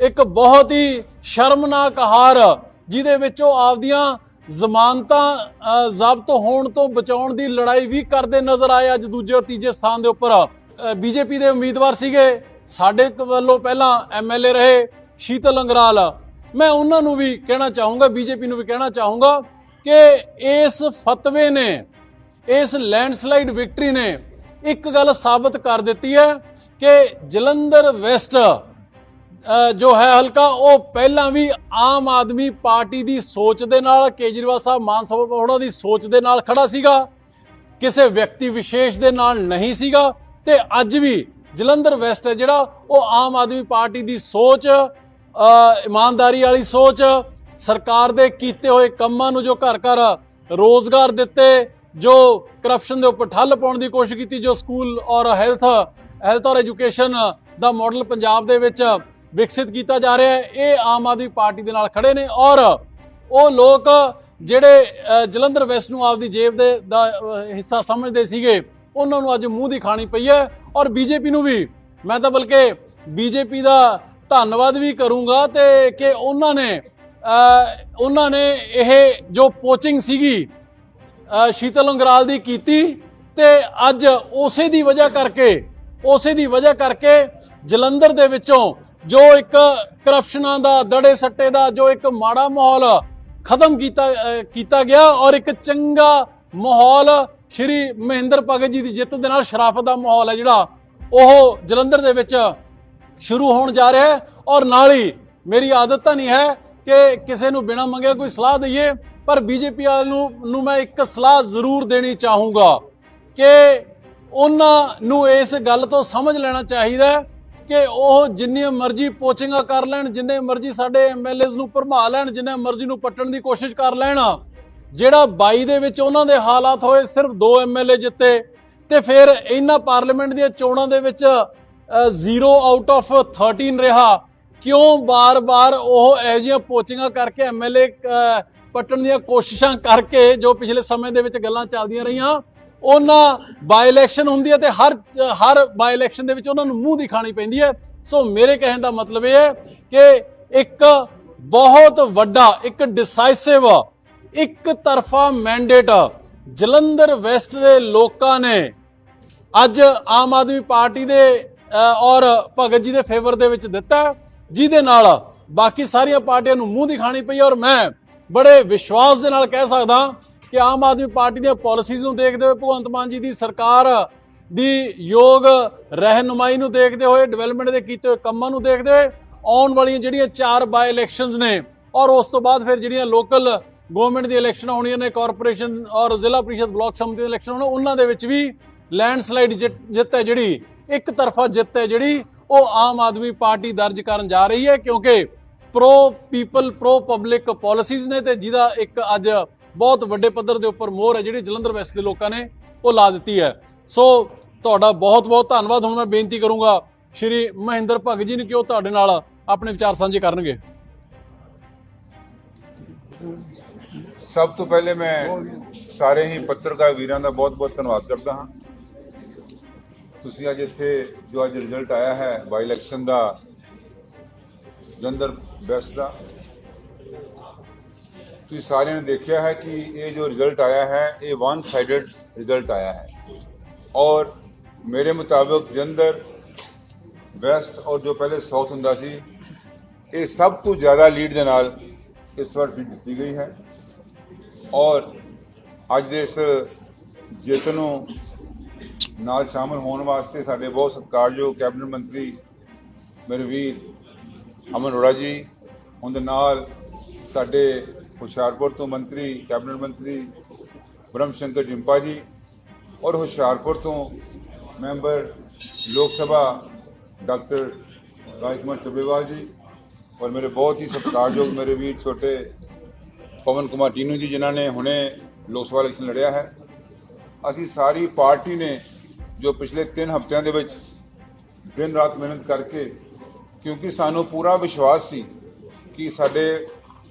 ਇੱਕ ਬਹੁਤ ਹੀ ਸ਼ਰਮਨਾਕ ਹਾਰ, ਜਿਹਦੇ ਵਿੱਚ ਉਹ ਆਪਦੀਆਂ ਜ਼ਮਾਨਤਾਂ ਜ਼ਬਤ ਹੋਣ ਤੋਂ ਬਚਾਉਣ ਦੀ ਲੜਾਈ ਵੀ ਕਰਦੇ ਨਜ਼ਰ ਆਏ। ਅੱਜ ਦੂਜੇ ਔਰ ਤੀਜੇ ਸਥਾਨ ਦੇ ਉੱਪਰ ਬੀਜੇਪੀ ਦੇ ਉਮੀਦਵਾਰ ਸੀਗੇ। ਸਾਡੇ ਵੱਲੋਂ ਪਹਿਲਾਂ ਐਮਐਲਏ ਰਹੇ, ਸ਼ੀਤਲ ਅੰਗਰਾਲ। ਮੈਂ ਉਹਨਾਂ ਨੂੰ ਵੀ ਕਹਿਣਾ ਚਾਹੂੰਗਾ, ਬੀਜੇਪੀ ਨੂੰ ਵੀ ਕਹਿਣਾ ਚਾਹੂੰਗਾ ਕਿ ਇਸ ਫਤਵੇ ਨੇ, ਇਸ ਲੈਂਡਸਲਾਈਡ ਵਿਕਟਰੀ ਨੇ ਇੱਕ ਗੱਲ ਸਾਬਤ ਕਰ ਦਿੱਤੀ ਹੈ ਕਿ ਜਲੰਧਰ ਵੈਸਟ ਜੋ ਹੈ ਹਲਕਾ, ਉਹ ਪਹਿਲਾਂ ਵੀ ਆਮ ਆਦਮੀ ਪਾਰਟੀ ਦੀ ਸੋਚ ਦੇ ਨਾਲ, ਕੇਜਰੀਵਾਲ ਸਾਹਿਬ ਮਾਨ ਸਾਹਿਬ ਉਹਨਾਂ ਦੀ ਸੋਚ ਦੇ ਨਾਲ ਖੜਾ ਸੀਗਾ। ਕਿਸੇ ਵਿਅਕਤੀ ਵਿਸ਼ੇਸ਼ ਦੇ ਨਾਲ ਨਹੀਂ ਸੀਗਾ। ਤੇ ਅੱਜ ਵੀ ਜਲੰਧਰ ਵੈਸਟ ਹੈ ਜਿਹੜਾ, ਉਹ ਆਮ ਆਦਮੀ ਪਾਰਟੀ ਦੀ ਸੋਚ ਇਮਾਨਦਾਰੀ ਵਾਲੀ ਸੋਚ, ਸਰਕਾਰ ਦੇ ਕੀਤੇ ਹੋਏ ਕੰਮਾਂ ਨੂੰ ਜੋ ਘਰ ਘਰ ਰੋਜ਼ਗਾਰ ਦਿੱਤੇ, ਜੋ ਕਰਪਸ਼ਨ ਦੇ ਉੱਪਰ ਠੱਲ ਪਾਉਣ ਦੀ ਕੋਸ਼ਿਸ਼ ਕੀਤੀ, ਜੋ ਸਕੂਲ ਔਰ ਹੈਲਥ ਹੈਲਥ ਔਰ ਐਜੂਕੇਸ਼ਨ ਦਾ ਮਾਡਲ ਪੰਜਾਬ ਦੇ ਵਿੱਚ ਵਿਕਸਿਤ ਕੀਤਾ ਜਾ ਰਿਹਾ ਹੈ। ਇਹ ਆਮ ਆਦਮੀ ਪਾਰਟੀ ਦੇ ਨਾਲ ਖੜੇ ਨੇ ਔਰ ਉਹ ਲੋਕ ਜਿਹੜੇ ਜਲੰਧਰ ਵੈਸਟ ਨੂੰ ਆਪਦੀ ਜੇਬ ਦੇ, ਦਾ ਹਿੱਸਾ ਸਮਝਦੇ ਸੀਗੇ, ਉਹਨਾਂ ਨੂੰ ਅੱਜ ਮੂੰਹ ਦੀ ਖਾਣੀ ਪਈ ਹੈ ਔਰ ਬੀਜੇਪੀ ਨੂੰ ਵੀ। ਮੈਂ ਤਾਂ ਬਲਕਿ ਬੀਜੇਪੀ ਦਾ ਧੰਨਵਾਦ ਵੀ ਕਰੂੰਗਾ ਤੇ ਕਿ ਉਹਨਾਂ ਨੇ ਉਹਨਾਂ ਨੇ ਇਹ ਜੋ ਪੋਚਿੰਗ ਸੀਗੀ ਸ਼ੀਤਲ ਅੰਗਰਾਲ ਦੀ ਕੀਤੀ ਤੇ ਅੱਜ ਉਸੇ ਦੀ ਵਜ੍ਹਾ ਕਰਕੇ, ਉਸੇ ਦੀ ਵਜ੍ਹਾ ਕਰਕੇ ਜਲੰਧਰ ਦੇ ਵਿੱਚੋਂ ਜੋ ਇੱਕ ਕਰਪਸ਼ਨਾਂ ਦਾ, ਦੜੇ ਸੱਟੇ ਦਾ ਜੋ ਇੱਕ ਮਾੜਾ ਮਾਹੌਲ ਖਤਮ ਕੀਤਾ ਕੀਤਾ ਗਿਆ ਔਰ ਇੱਕ ਚੰਗਾ ਮਾਹੌਲ ਸ਼੍ਰੀ ਮਹਿੰਦਰ ਭਗਤ ਜੀ ਦੀ ਜਿੱਤ ਦੇ ਨਾਲ ਸ਼ਰਾਫਤ ਦਾ ਮਾਹੌਲ ਹੈ ਜਿਹੜਾ, ਉਹ ਜਲੰਧਰ ਦੇ ਵਿੱਚ ਸ਼ੁਰੂ ਹੋਣ ਜਾ ਰਿਹਾ ਹੈ ਔਰ ਨਾਲ ਹੀ ਮੇਰੀ ਆਦਤ ਤਾਂ ਨਹੀਂ ਹੈ ਕਿ ਕਿਸੇ ਨੂੰ ਬਿਨਾਂ ਮੰਗੇ ਕੋਈ ਸਲਾਹ ਦਈਏ, ਪਰ ਬੀਜੇਪੀ ਵਾਲ ਨੂੰ ਨੂੰ ਮੈਂ ਇੱਕ ਸਲਾਹ ਜ਼ਰੂਰ ਦੇਣੀ ਚਾਹੂੰਗਾ ਕਿ ਉਹਨਾਂ ਨੂੰ ਇਸ ਗੱਲ ਤੋਂ ਸਮਝ ਲੈਣਾ ਚਾਹੀਦਾ ਹੈ ਕਿ ਉਹ ਜਿੰਨੀਆਂ ਮਰਜ਼ੀ ਪੋਚਿੰਗਾਂ ਕਰ ਲੈਣ, ਜਿੰਨੇ ਮਰਜ਼ੀ ਸਾਡੇ ਐਮਐਲਏਜ਼ ਨੂੰ ਭਰਮਾ ਲੈਣ, ਜਿੰਨੇ ਮਰਜ਼ੀ ਨੂੰ ਪੱਟਣ ਦੀ ਕੋਸ਼ਿਸ਼ ਕਰ ਲੈਣ, ਜਿਹੜਾ 22 ਦੇ ਵਿੱਚ ਉਹਨਾਂ ਦੇ ਹਾਲਾਤ ਹੋਏ ਸਿਰਫ ਦੋ ਐਮਐਲਏ ਜਿੱਤੇ ਤੇ ਫਿਰ ਇਹਨਾਂ ਪਾਰਲੀਮੈਂਟ ਦੀਆਂ ਚੋਣਾਂ ਦੇ ਵਿੱਚ 0 ਆਊਟ ਆਫ 13 ਰਿਹਾ। ਕਿਉਂ ਬਾਰ-ਬਾਰ ਉਹ ਇਹੋ ਜਿਹੀਆਂ ਪੋਚਿੰਗਾਂ ਕਰਕੇ ਐਮਐਲਏ ਪੱਟਣ ਦੀਆਂ ਕੋਸ਼ਿਸ਼ਾਂ ਕਰਕੇ ਜੋ ਪਿਛਲੇ ਸਮੇਂ ਦੇ ਵਿੱਚ ਗੱਲਾਂ ਚੱਲਦੀਆਂ ਰਹੀਆਂ ਉਹਨਾਂ ਬਾਈ ਇਲੈਕਸ਼ਨ ਹੁੰਦੀ ਹੈ ਤੇ ਹਰ ਹਰ ਬਾਈ ਇਲੈਕਸ਼ਨ ਦੇ ਵਿੱਚ ਉਹਨਾਂ ਨੂੰ ਮੂੰਹ ਦੀ ਪੈਂਦੀ ਹੈ। ਸੋ ਮੇਰੇ ਕਹਿਣ ਦਾ ਮਤਲਬ ਇਹ ਹੈ ਕਿ ਇੱਕ ਬਹੁਤ ਵੱਡਾ, ਇੱਕ ਡਿਸਾਈਸਿਵ ਇੱਕ ਤਰਫਾ ਮੈਂਡੇਟ ਜਲੰਧਰ ਵੈਸਟ ਦੇ ਲੋਕਾਂ ਨੇ ਅੱਜ ਆਮ ਆਦਮੀ ਪਾਰਟੀ ਦੇ ਔਰ ਭਗਤ ਜੀ ਦੇ ਫੇਵਰ ਦੇ ਵਿੱਚ ਦਿੱਤਾ ਜਿਹਦੇ ਨਾਲ ਬਾਕੀ ਸਾਰੀਆਂ ਪਾਰਟੀਆਂ ਨੂੰ ਮੂੰਹ ਦਿਖਾਣੀ ਪਈ ਔਰ ਮੈਂ ਬੜੇ ਵਿਸ਼ਵਾਸ ਦੇ ਨਾਲ ਕਹਿ ਸਕਦਾ ਕਿ ਆਮ ਆਦਮੀ ਪਾਰਟੀ ਦੀਆਂ ਪਾਲਿਸੀਜ਼ ਨੂੰ ਦੇਖਦੇ ਹੋਏ ਭਗਵੰਤ ਮਾਨ ਜੀ ਦੀ ਸਰਕਾਰ ਦੀ ਯੋਗ ਰਹਿਨੁਮਾਈ ਨੂੰ ਦੇਖਦੇ ਹੋਏ ਡਿਵੈਲਪਮੈਂਟ ਦੇ ਕੀਤੇ ਹੋਏ ਕੰਮਾਂ ਨੂੰ ਦੇਖਦੇ ਹੋਏ ਆਉਣ ਵਾਲੀਆਂ ਜਿਹੜੀਆਂ ਚਾਰ ਬਾਈ ਇਲੈਕਸ਼ਨਸ ਨੇ ਔਰ ਉਸ ਤੋਂ ਬਾਅਦ ਫਿਰ ਜਿਹੜੀਆਂ ਲੋਕਲ ਗਵਰਨਮੈਂਟ ਦੀ ਇਲੈਕਸ਼ਨ ਹੋਣੀਆਂ ਨੇ ਕਾਰਪੋਰੇਸ਼ਨ ਔਰ ਜ਼ਿਲ੍ਹਾ ਪ੍ਰੀਸ਼ਦ ਬਲਾਕ ਸਮਿਤੀ ਦੀ ਇਲੈਕਸ਼ਨ ਹੋਣ, ਉਹਨਾਂ ਦੇ ਵਿੱਚ ਵੀ ਲੈਂਡਸਲਾਈਡ ਜਿੱਤ ਹੈ ਜਿਹੜੀ, ਇੱਕ ਤਰਫਾ ਜਿੱਤ ਹੈ ਜਿਹੜੀ, ਉਹ ਆਮ ਆਦਮੀ ਪਾਰਟੀ ਦਰਜ ਕਰਨ ਜਾ ਰਹੀ ਹੈ ਕਿਉਂਕਿ pro people pro public policies ਨੇ ਤੇ ਜਿਹਦਾ ਇੱਕ ਅੱਜ ਬਹੁਤ ਵੱਡੇ ਪੱਧਰ ਦੇ ਉੱਪਰ ਮੋਹਰ ਹੈ ਜਿਹੜੀ ਜਲੰਧਰ ਵੈਸਟ ਦੇ ਲੋਕਾਂ ਨੇ ਉਹ ਲਾ ਦਿੱਤੀ ਹੈ। ਸੋ ਤੁਹਾਡਾ ਬਹੁਤ ਬਹੁਤ ਧੰਨਵਾਦ। ਹੁਣ ਮੈਂ ਬੇਨਤੀ ਕਰੂੰਗਾ ਸ਼੍ਰੀ ਮਹਿੰਦਰ ਭਗਤ ਜੀ ਨੂੰ ਕਿ ਉਹ ਤੁਹਾਡੇ ਨਾਲ ਆਪਣੇ ਵਿਚਾਰ ਸਾਂਝੇ ਕਰਨਗੇ। ਸਭ ਤੋਂ ਪਹਿਲੇ ਮੈਂ ਸਾਰੇ ਹੀ ਪੱਤਰਕਾਰ ਵੀਰਾਂ ਦਾ ਬਹੁਤ-ਬਹੁਤ ਧੰਨਵਾਦ ਕਰਦਾ ਹਾਂ। ਤੁਸੀਂ ਅੱਜ ਇੱਥੇ ਜੋ ਅੱਜ ਰਿਜ਼ਲਟ ਆਇਆ ਹੈ ਬਾਈ ਇਲੈਕਸ਼ਨ ਦਾ ਜੰਦਰ ਬੈਸਟ ਦਾ ਤੁਸੀਂ ਸਾਰਿਆਂ ਨੇ ਦੇਖਿਆ ਹੈ ਕਿ ਇਹ ਜੋ ਰਿਜ਼ਲਟ ਆਇਆ ਹੈ, ਇਹ ਵਨ ਸਾਈਡਡ ਰਿਜ਼ਲਟ ਆਇਆ ਹੈ। ਔਰ ਮੇਰੇ ਮੁਤਾਬਕ ਜੰਦਰ ਵੈਸਟ ਔਰ ਜੋ ਪਹਿਲੇ ਸਾਊਥ ਹੁੰਦਾ ਸੀ, ਇਹ ਸਭ ਤੋਂ ਜ਼ਿਆਦਾ ਲੀਡ ਦੇ ਨਾਲ ਇਸ ਵਾਰ ਸੀਟ ਦਿੱਤੀ ਗਈ ਹੈ। ਔਰ ਅੱਜ ਦੇ ਇਸ ਜਿੱਤ ਨੂੰ ਨਾਲ ਸ਼ਾਮਲ ਹੋਣ ਵਾਸਤੇ ਸਾਡੇ ਬਹੁਤ ਸਤਿਕਾਰਯੋਗ ਕੈਬਨਿਟ ਮੰਤਰੀ ਮੇਰੇ ਵੀਰ ਅਮਨ ਅਰੋੜਾ ਜੀ, ਉਹਦੇ ਨਾਲ ਸਾਡੇ ਹੁਸ਼ਿਆਰਪੁਰ ਤੋਂ ਮੰਤਰੀ, ਕੈਬਨਿਟ ਮੰਤਰੀ ਬ੍ਰਹਮ ਸ਼ੰਕਰ ਜਿੰਪਾ ਜੀ ਔਰ ਹੁਸ਼ਿਆਰਪੁਰ ਤੋਂ ਮੈਂਬਰ ਲੋਕ ਸਭਾ ਡਾਕਟਰ ਰਾਜਕੁਮਾਰ ਚੱਬੇਵਾਲ ਜੀ ਔਰ ਮੇਰੇ ਬਹੁਤ ਹੀ ਸਤਿਕਾਰਯੋਗ ਮੇਰੇ ਵੀਰ ਛੋਟੇ ਪਵਨ ਕੁਮਾਰ ਟੀਨੂ ਜੀ, ਜਿਨ੍ਹਾਂ ਨੇ ਹੁਣੇ ਲੋਕ ਸਭਾ ਇਲੈਕਸ਼ਨ ਲੜਿਆ ਹੈ। ਅਸੀਂ ਸਾਰੀ ਪਾਰਟੀ ਨੇ ਜੋ ਪਿਛਲੇ 3 ਹਫ਼ਤਿਆਂ ਦੇ ਵਿੱਚ ਦਿਨ ਰਾਤ ਮਿਹਨਤ ਕਰਕੇ ਕਿਉਂਕਿ ਸਾਨੂੰ ਪੂਰਾ ਵਿਸ਼ਵਾਸ ਸੀ ਕਿ ਸਾਡੇ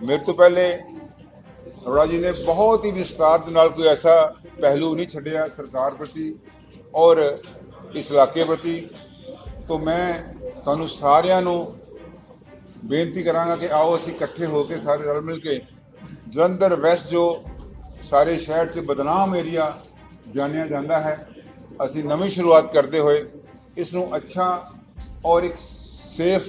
ਮੇਰੇ ਤੋਂ ਪਹਿਲੇ ਅਰੋੜਾ ਜੀ ਨੇ ਬਹੁਤ ਹੀ ਵਿਸਤਾਰ ਦੇ ਨਾਲ ਕੋਈ ਐਸਾ ਪਹਿਲੂ ਨਹੀਂ ਛੱਡਿਆ ਸਰਕਾਰ ਪ੍ਰਤੀ ਔਰ ਇਸ ਇਲਾਕੇ ਪ੍ਰਤੀ। ਤੋਂ ਮੈਂ ਤੁਹਾਨੂੰ ਸਾਰਿਆਂ ਨੂੰ ਬੇਨਤੀ ਕਰਾਂਗਾ ਕਿ ਆਓ ਅਸੀਂ ਇਕੱਠੇ ਹੋ ਕੇ ਸਾਰੇ ਰਲ ਮਿਲ ਕੇ ਜਲੰਧਰ ਵੈਸਟ ਜੋ ਸਾਰੇ ਸ਼ਹਿਰ 'ਚ ਬਦਨਾਮ ਏਰੀਆ ਜਾਣਿਆ ਜਾਂਦਾ ਹੈ, ਅਸੀਂ ਨਵੀਂ ਸ਼ੁਰੂਆਤ ਕਰਦੇ ਹੋਏ ਇਸ ਨੂੰ ਅੱਛਾ ਔਰ ਇੱਕ ਸੇਫ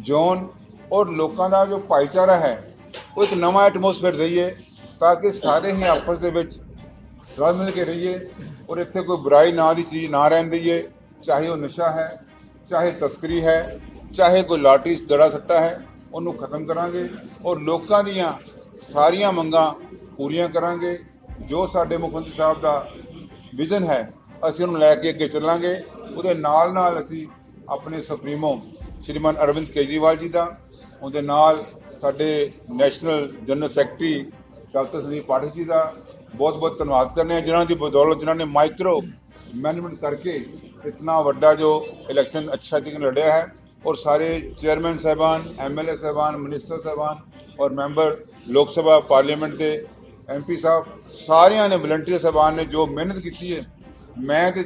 ਜ਼ੋਨ ਔਰ ਲੋਕਾਂ ਦਾ ਜੋ ਭਾਈਚਾਰਾ ਹੈ ਉਹ ਇੱਕ ਨਵਾਂ ਐਟਮੋਸਫੇਅਰ ਦਈਏ ਤਾਂ ਕਿ ਸਾਰੇ ਹੀ ਆਪਸ ਦੇ ਵਿੱਚ ਰਲ ਮਿਲ ਕੇ ਰਹੀਏ ਔਰ ਇੱਥੇ ਕੋਈ ਬੁਰਾਈ ਨਾਂ ਦੀ ਚੀਜ਼ ਨਾ ਰਹਿਣ ਦਈਏ, ਚਾਹੇ ਉਹ ਨਸ਼ਾ ਹੈ, ਚਾਹੇ ਤਸਕਰੀ ਹੈ, ਚਾਹੇ ਕੋਈ ਲਾਟਰੀ ਦੜਾ ਸੱਟਾ ਹੈ, ਉਹਨੂੰ ਖਤਮ ਕਰਾਂਗੇ ਔਰ ਲੋਕਾਂ ਦੀਆਂ ਸਾਰੀਆਂ ਮੰਗਾਂ ਪੂਰੀਆਂ ਕਰਾਂਗੇ। ਜੋ ਸਾਡੇ ਮੁੱਖ ਮੰਤਰੀ ਸਾਹਿਬ ਦਾ ਵਿਜ਼ਨ ਹੈ, ਅਸੀਂ ਉਹਨੂੰ ਲੈ ਕੇ ਅੱਗੇ ਚੱਲਾਂਗੇ। ਉਹਦੇ ਨਾਲ ਨਾਲ ਅਸੀਂ ਆਪਣੇ ਸੁਪਰੀਮੋ ਸ਼੍ਰੀਮਾਨ ਅਰਵਿੰਦ ਕੇਜਰੀਵਾਲ ਜੀ ਦਾ, ਉਹਦੇ ਨਾਲ ਸਾਡੇ national general secretary doctor Sandeep Pathak ji ਦਾ ਬਹੁਤ ਬਹੁਤ ਧੰਨਵਾਦ ਕਰਨੇ ਆ ਜਿਨ੍ਹਾਂ ਦੀ ਬਦੌਲਤ ਜਿਨ੍ਹਾਂ ਨੇ ਮਾਈਕਰੋ ਮੈਨੇਜਮੈਂਟ ਕਰਕੇ ਇਤਨਾ ਵੱਡਾ ਜੋ ਇਲੈਕਸ਼ਨ ਅੱਛਾ ਤਰੀਕੇ ਨਾਲ ਲੜਿਆ ਹੈ। ਔਰ ਸਾਰੇ ਚੇਅਰਮੈਨ ਸਾਹਿਬਾਨ ਐਮਐਲਏ ਸਾਹਿਬਾਨ ਮਿਨਿਸਟਰ ਸਾਹਿਬਾਨ ਔਰ ਮੈਂਬਰ ਲੋਕ ਸਭਾ ਪਾਰਲੀਮੈਂਟ ਦੇ ਐਮਪੀ ਸਾਹਿਬ, ਸਾਰਿਆਂ ਨੇ ਵਲੰਟੀਅਰ ਸਾਹਿਬਾਨ ਨੇ ਜੋ ਮਿਹਨਤ ਕੀਤੀ ਹੈ, ਮੈਂ ਤੇ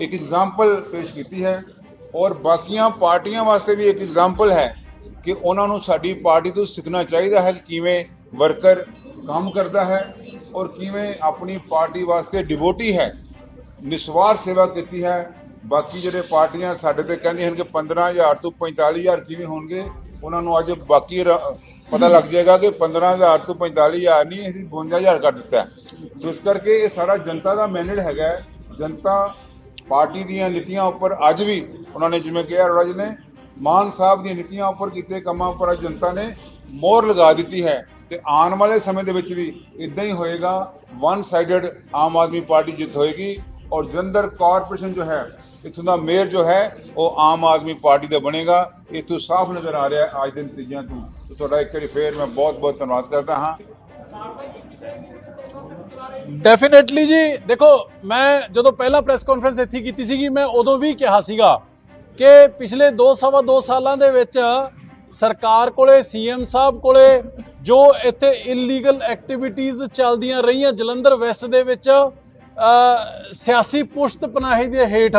ਇੱਕ ਐਗਜ਼ਾਮਪਲ ਪੇਸ਼ ਕੀਤੀ ਹੈ। ਔਰ ਬਾਕੀਆਂ ਪਾਰਟੀਆਂ ਵਾਸਤੇ ਵੀ ਇੱਕ ਐਗਜ਼ਾਮਪਲ ਹੈ। ਕਿ ਉਹਨਾਂ ਨੂੰ ਸਾਡੀ ਪਾਰਟੀ ਤੋਂ ਸਿੱਖਣਾ ਚਾਹੀਦਾ ਹੈ ਕਿ ਕਿਵੇਂ ਵਰਕਰ ਕੰਮ ਕਰਦਾ ਹੈ ਔਰ ਕਿਵੇਂ ਆਪਣੀ ਪਾਰਟੀ ਵਾਸਤੇ ਡਿਵੋਟੀ ਹੈ, ਨਿਸਵਾਰ ਸੇਵਾ ਕੀਤੀ ਹੈ। ਬਾਕੀ ਜਿਹੜੇ ਪਾਰਟੀਆਂ ਸਾਡੇ ਤੇ ਕਹਿੰਦੀਆਂ ਹਨ ਕਿ 15000 ਤੋਂ 45000 ਕਿਵੇਂ ਹੋਣਗੇ, ਉਹਨਾਂ ਨੂੰ ਅੱਜ ਬਾਕੀ ਰ- ਪਤਾ ਲੱਗ ਜਾਏਗਾ ਕਿ 15000 ਤੋਂ 45000 ਨਹੀਂ, ਅਸੀਂ 52000 ਕਰ ਦਿੱਤਾ ਸੋ ਇਸ ਕਰਕੇ ਇਹ ਸਾਰਾ ਜਨਤਾ ਦਾ ਮੈਨੇਜ ਹੈਗਾ ਜਨਤਾ ਪਾਰਟੀ ਦੀਆਂ ਨੀਤੀਆਂ ਉੱਪਰ ਅੱਜ ਵੀ ਉਹਨਾਂ ਨੇ ਜਿਵੇਂ ਕਿਹਾ ਅਰੋੜਾ ਜੀ ਨੇ ਮਾਨ ਸਾਹਿਬ ਦੀਆਂ ਨੀਤੀਆਂ ਉੱਪਰ ਕੀਤੇ ਕੰਮਾਂ ਉੱਪਰ ਜਨਤਾ ਨੇ ਮੋਹਰ ਲਗਾ ਦਿੱਤੀ ਹੈ ਤੇ ਆਉਣ ਵਾਲੇ ਸਮੇਂ ਦੇ ਵਿੱਚ ਵੀ ਇਦਾਂ ਹੀ ਹੋਏਗਾ one sided Aam Aadmi Party ਜਿੱਤ ਹੋਏਗੀ ਔਰ ਜਲੰਧਰ ਕਾਰਪੋਰੇਸ਼ਨ ਜੋ ਹੈ, ਇੱਥੋਂ ਦਾ ਮੇਅਰ ਜੋ ਹੈ, ਉਹ ਆਮ ਆਦਮੀ ਪਾਰਟੀ ਦਾ ਬਣੇਗਾ ਇਹ ਤੋਂ ਸਾਫ਼ ਨਜ਼ਰ ਆ ਰਿਹਾ ਅੱਜ ਦੇ ਨਤੀਜਿਆਂ ਤੋਂ। ਤੁਹਾਡਾ ਇੱਕ ਵਾਰੀ ਫੇਰ ਮੈਂ ਬਹੁਤ ਬਹੁਤ ਧੰਨਵਾਦ ਕਰਦਾ ਹਾਂ। ਡੈਫੀਨਿਟਲੀ ਜੀ, ਦੇਖੋ, ਮੈਂ ਜਦੋਂ ਪਹਿਲਾ ਪ੍ਰੈਸ ਕਾਨਫਰੰਸ ਇੱਥੇ ਕੀਤੀ ਸੀਗੀ, ਮੈਂ ਉਦੋਂ ਵੀ ਕਿਹਾ ਸੀਗਾ ਕਿ ਪਿਛਲੇ 2 ਸਵਾ 2 ਸਾਲਾਂ ਦੇ ਵਿੱਚ ਸਰਕਾਰ ਕੋਲੇ, ਸੀਐਮ ਸਾਹਿਬ ਕੋਲੇ ਜੋ ਇੱਥੇ ਇਲੀਗਲ ਐਕਟੀਵਿਟੀਜ਼ ਚੱਲਦੀਆਂ ਰਹੀਆਂ ਜਲੰਧਰ ਵੈਸਟ ਦੇ ਵਿੱਚ ਸਿਆਸੀ ਪੁਸ਼ਤ ਪਨਾਹੀ ਦੇ ਹੇਠ,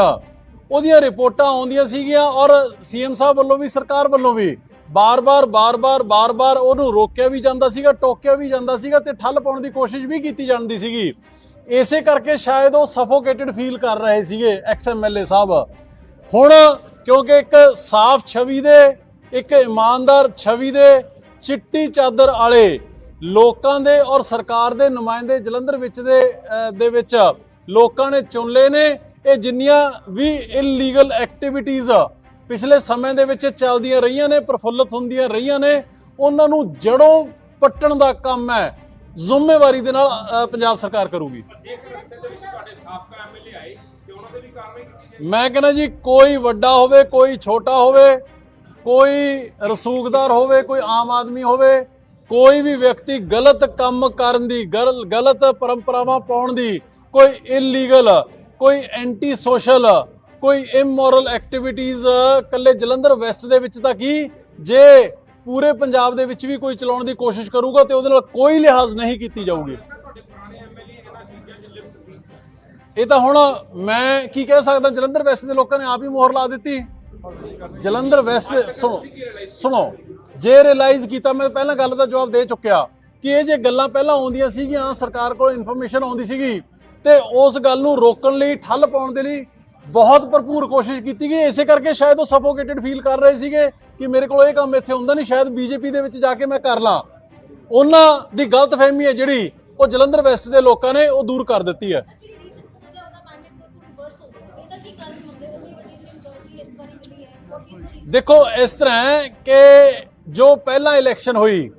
ਉਹਦੀਆਂ ਰਿਪੋਰਟਾਂ ਆਉਂਦੀਆਂ ਸੀਗੀਆਂ ਔਰ ਸੀਐਮ ਸਾਹਿਬ ਵੱਲੋਂ ਵੀ, ਸਰਕਾਰ ਵੱਲੋਂ ਵੀ ਬਾਰ-ਬਾਰ ਬਾਰ-ਬਾਰ ਬਾਰ-ਬਾਰ ਉਹਨੂੰ ਰੋਕਿਆ ਵੀ ਜਾਂਦਾ ਸੀਗਾ, ਟੋਕਿਆ ਵੀ ਜਾਂਦਾ ਸੀਗਾ ਤੇ ਠੱਲ ਪਾਉਣ ਦੀ ਕੋਸ਼ਿਸ਼ ਵੀ ਕੀਤੀ ਜਾਂਦੀ ਸੀਗੀ। ਇਸੇ ਕਰਕੇ ਸ਼ਾਇਦ ਉਹ ਸਫੋਕੇਟਡ ਫੀਲ ਕਰ ਰਹੇ ਸੀਗੇ, ਐਕਸ ਐਮਐਲਏ ਸਾਹਿਬ। ਹੁਣ ਕਿਉਂਕਿ ਇੱਕ ਸਾਫ਼ ਛਵੀ ਦੇ, ਇੱਕ ਇਮਾਨਦਾਰ ਛਵੀ ਦੇ ਚਿੱਟੀ ਚਾਦਰ ਵਾਲੇ ਲੋਕਾਂ ਦੇ ਔਰ ਸਰਕਾਰ ਦੇ ਨੁਮਾਇੰਦੇ ਜਲੰਧਰ ਵਿੱਚ ਦੇ ਦੇ ਵਿੱਚ ਲੋਕਾਂ ਨੇ ਚੁਣ ਲਏ ਨੇ। ਇਹ ਜਿੰਨੀਆਂ ਵੀ ਇਲੀਗਲ ਐਕਟੀਵਿਟੀਆਂ ਪਿਛਲੇ ਸਮੇਂ ਦੇ ਵਿੱਚ ਚੱਲਦੀਆਂ ਰਹੀਆਂ ਨੇ, ਪ੍ਰਫੁੱਲਤ ਹੁੰਦੀਆਂ ਰਹੀਆਂ ਨੇ, ਉਹਨਾਂ ਨੂੰ ਜੜੋਂ ਪੱਟਣ ਦਾ ਕੰਮ ਹੈ। ਜ਼ਿੰਮੇਵਾਰੀ ਦੇ ਨਾਲ ਪੰਜਾਬ ਸਰਕਾਰ ਕਰੂਗੀ। ਮੈਂ ਕਹਿੰਦਾ ਜੀ, ਕੋਈ ਵੱਡਾ ਹੋਵੇ, ਕੋਈ ਛੋਟਾ ਹੋਵੇ, ਕੋਈ ਰਸੂਖਦਾਰ ਹੋਵੇ, ਕੋਈ ਆਮ ਆਦਮੀ ਹੋਵੇ, ਕੋਈ ਵੀ ਵਿਅਕਤੀ ਗਲਤ ਕੰਮ ਕਰਨ ਦੀ, ਗਲ- ਗਲਤ ਪਰੰਪਰਾਵਾਂ ਪਾਉਣ ਦੀ, ਕੋਈ ਇਲੀਗਲ ਕੋਈ ਐਂਟੀ ਸੋਸ਼ਲ ਕੋਈ ਇਮੋਰਲ ਐਕਟੀਵਿਟੀਜ਼ ਕੱਲੇ ਜਲੰਧਰ ਵੈਸਟ ਦੇ ਵਿੱਚ ਤਾਂ ਕੀ, ਜੇ ਪੂਰੇ ਪੰਜਾਬ ਦੇ ਵਿੱਚ ਵੀ ਕੋਈ ਚਲਾਉਣ ਦੀ ਕੋਸ਼ਿਸ਼ ਕਰੂਗਾ ਤੇ ਉਹਦੇ ਨਾਲ ਕੋਈ ਲਿਹਾਜ਼ ਨਹੀਂ ਕੀਤੀ ਜਾਊਗੀ ਤੁਹਾਡੇ ਪੁਰਾਣੇ ਐਮਐਲਏ ਇਹਨਾਂ ਚੀਜ਼ਾਂ 'ਚ ਲਿਪਤ ਸੀ ਇਹ ਤਾਂ ਹੁਣ ਮੈਂ ਕੀ ਕਹਿ ਸਕਦਾ, ਜਲੰਧਰ ਵੈਸਟ ਦੇ ਲੋਕਾਂ ਨੇ ਆਪ ਹੀ ਮੋਹਰ ਲਾ ਦਿੱਤੀ। ਜਲੰਧਰ ਵੈਸਟ ਸੁਣੋ ਸੁਣੋ, ਜੇ ਰਿਅਲਾਈਜ਼ ਕੀਤਾ, ਮੈਂ ਪਹਿਲਾਂ ਗੱਲ ਦਾ ਜਵਾਬ ਦੇ ਚੁੱਕਿਆ ਕਿ ਇਹ ਜੇ ਗੱਲਾਂ ਪਹਿਲਾਂ ਆਉਂਦੀਆਂ ਸੀਗੀਆਂ, ਸਰਕਾਰ ਕੋਲ ਇਨਫੋਰਮੇਸ਼ਨ ਆਉਂਦੀ ਸੀਗੀ, ਤੇ ਉਸ ਗੱਲ ਨੂੰ ਰੋਕਣ ਲਈ, ਠੱਲ ਪਾਉਣ ਦੇ ਲਈ ਬਹੁਤ ਭਰਪੂਰ ਕੋਸ਼ਿਸ਼ ਕੀਤੀ ਗਈ। ਇਸੇ ਕਰਕੇ ਸ਼ਾਇਦ ਉਹ ਸਫੋਕੇਟਡ ਫੀਲ ਕਰ ਰਹੇ ਸੀਗੇ ਕਿ ਮੇਰੇ ਕੋਲ ਇਹ ਕੰਮ ਇੱਥੇ ਹੁੰਦਾ ਨਹੀਂ, ਸ਼ਾਇਦ ਬੀਜੇਪੀ ਦੇ ਵਿੱਚ ਜਾ ਕੇ ਮੈਂ ਕਰ ਲਾਂ। ਉਹਨਾਂ ਦੀ ਗਲਤਫਹਿਮੀ ਹੈ ਜਿਹੜੀ ਉਹ ਜਲੰਧਰ ਵੈਸਟ ਦੇ ਲੋਕਾਂ ਨੇ ਉਹ ਦੂਰ ਕਰ ਦਿੱਤੀ ਹੈ। ਦੇਖੋ, ਇਸ ਤਰ੍ਹਾਂ ਹੈ ਕਿ ਜੋ ਪਹਿਲਾ ਇਲੈਕਸ਼ਨ ਹੋਈ,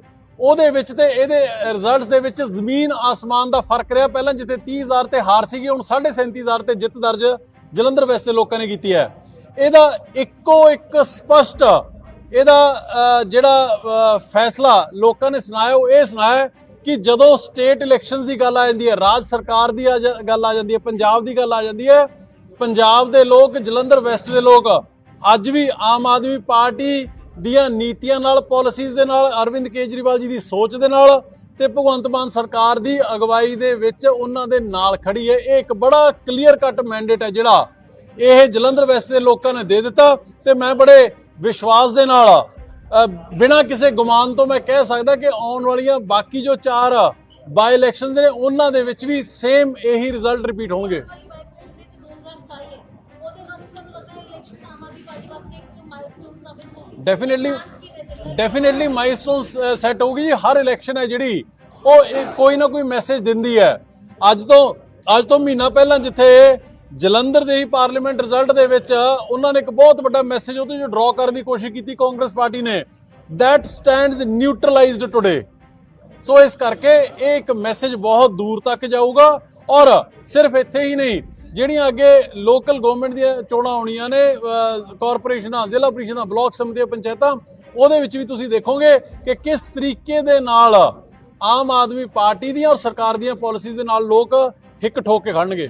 ਉਹਦੇ ਵਿੱਚ ਤੇ ਇਹਦੇ ਰਿਜ਼ਲਟਸ ਦੇ ਵਿੱਚ ਜ਼ਮੀਨ ਆਸਮਾਨ ਦਾ ਫ਼ਰਕ ਰਿਹਾ। ਪਹਿਲਾਂ ਜਿੱਥੇ 30000 ਤੇ ਹਾਰ ਸੀਗੀ, ਹੁਣ 37500 ਤੇ ਜਿੱਤ ਦਰਜ ਜਲੰਧਰ ਵੈਸਟ ਦੇ ਲੋਕਾਂ ਨੇ ਕੀਤੀ ਹੈ। ਇਹਦਾ ਇੱਕੋ ਇੱਕ ਸਪਸ਼ਟ ਇਹਦਾ ਜਿਹੜਾ ਫੈਸਲਾ ਲੋਕਾਂ ਨੇ ਸੁਣਾਇਆ, ਉਹ ਇਹ ਸੁਣਾਇਆ ਕਿ ਜਦੋਂ ਸਟੇਟ ਇਲੈਕਸ਼ਨਸ ਦੀ ਗੱਲ ਆ ਜਾਂਦੀ ਹੈ, ਰਾਜ ਸਰਕਾਰ ਦੀ ਆ ਜਾ- ਗੱਲ ਆ ਜਾਂਦੀ ਹੈ, ਪੰਜਾਬ ਦੀ ਗੱਲ ਆ ਜਾਂਦੀ ਹੈ ਪੰਜਾਬ ਦੇ ਲੋਕ, ਜਲੰਧਰ ਵੈਸਟ ਦੇ ਲੋਕ, ਅੱਜ ਵੀ ਆਮ ਆਦਮੀ ਪਾਰਟੀ ਦੀਆਂ ਨੀਤੀਆਂ ਨਾਲ ਪਾਲਿਸੀਜ਼ ਦੇ ਨਾਲ, ਅਰਵਿੰਦ ਕੇਜਰੀਵਾਲ ਜੀ ਦੀ ਸੋਚ ਦੇ ਨਾਲ ਤੇ ਭਗਵੰਤ ਮਾਨ ਸਰਕਾਰ ਦੀ ਅਗਵਾਈ ਦੇ ਵਿੱਚ ਉਹਨਾਂ ਦੇ ਨਾਲ ਖੜੀ ਹੈ। ਇਹ ਇੱਕ ਬੜਾ ਕਲੀਅਰ ਕੱਟ ਮੈਂਡੇਟ ਹੈ ਜਿਹੜਾ ਇਹ ਜਲੰਧਰ ਵੈਸਟ ਦੇ ਲੋਕਾਂ ਨੇ ਦੇ ਦਿੱਤਾ ਤੇ ਮੈਂ ਬੜੇ ਵਿਸ਼ਵਾਸ ਦੇ ਨਾਲ ਬਿਨਾਂ ਕਿਸੇ ਗੁਮਾਨ ਤੋਂ ਮੈਂ ਕਹਿ ਸਕਦਾ ਕਿ ਆਉਣ ਵਾਲੀਆਂ ਬਾਕੀ ਜੋ ਚਾਰ ਬਾਈ ਇਲੈਕਸ਼ਨਸ ਨੇ, ਉਹਨਾਂ ਦੇ ਵਿੱਚ ਵੀ ਸੇਮ ਇਹੀ ਰਿਜ਼ਲਟ ਰਿਪੀਟ ਹੋਣਗੇ। ਡੈਫੀਨਿਟਲੀ ਡੈਫੀਨਿਟਲੀ ਮਾਈਲਸਟੋਨ ਸੈੱਟ ਹੋਊਗੀ। ਜੀ ਹਰ ਇਲੈਕਸ਼ਨ ਹੈ ਜਿਹੜੀ ਉਹ ਕੋਈ ਨਾ ਕੋਈ ਮੈਸੇਜ ਦਿੰਦੀ ਹੈ। ਅੱਜ ਤੋਂ ਅੱਜ ਤੋਂ ਮਹੀਨਾ ਪਹਿਲਾਂ ਜਿੱਥੇ ਜਲੰਧਰ ਦੇ ਹੀ ਪਾਰਲੀਮੈਂਟ ਰਿਜ਼ਲਟ ਦੇ ਵਿੱਚ ਉਹਨਾਂ ਨੇ ਇੱਕ ਬਹੁਤ ਵੱਡਾ ਮੈਸੇਜ ਉਹਦੇ ਜੋ ਡਰਾ ਕਰਨ ਦੀ ਕੋਸ਼ਿਸ਼ ਕੀਤੀ ਕਾਂਗਰਸ ਪਾਰਟੀ ਨੇ। That stands neutralized today. So ਇਸ ਕਰਕੇ ਇਹ ਇੱਕ ਮੈਸੇਜ ਬਹੁਤ ਦੂਰ ਤੱਕ ਜਾਊਗਾ ਔਰ ਸਿਰਫ ਇੱਥੇ ਹੀ ਨਹੀਂ ਜਿਹੜੀਆਂ ਅੱਗੇ ਲੋਕਲ ਗਵਰਨਮੈਂਟ ਦੀਆਂ ਚੋਣਾਂ ਹੋਣੀਆਂ ਨੇ ਕਾਰਪੋਰੇਸ਼ਨਾਂ ਜ਼ਿਲ੍ਹਾ ਪ੍ਰੀਸ਼ਦਾਂ ਬਲਾਕ ਸਮਿਤੀਆਂ ਪੰਚਾਇਤਾਂ, ਉਹਦੇ ਵਿੱਚ ਵੀ ਤੁਸੀਂ ਦੇਖੋਗੇ ਕਿ ਕਿਸ ਤਰੀਕੇ ਦੇ ਨਾਲ ਆਮ ਆਦਮੀ ਪਾਰਟੀ ਦੀਆਂ ਔਰ ਸਰਕਾਰ ਦੀਆਂ ਪਾਲਿਸੀਜ਼ ਦੇ ਨਾਲ ਲੋਕ ਹਿੱਕ ਠੋਕ ਕੇ ਖੜਨਗੇ।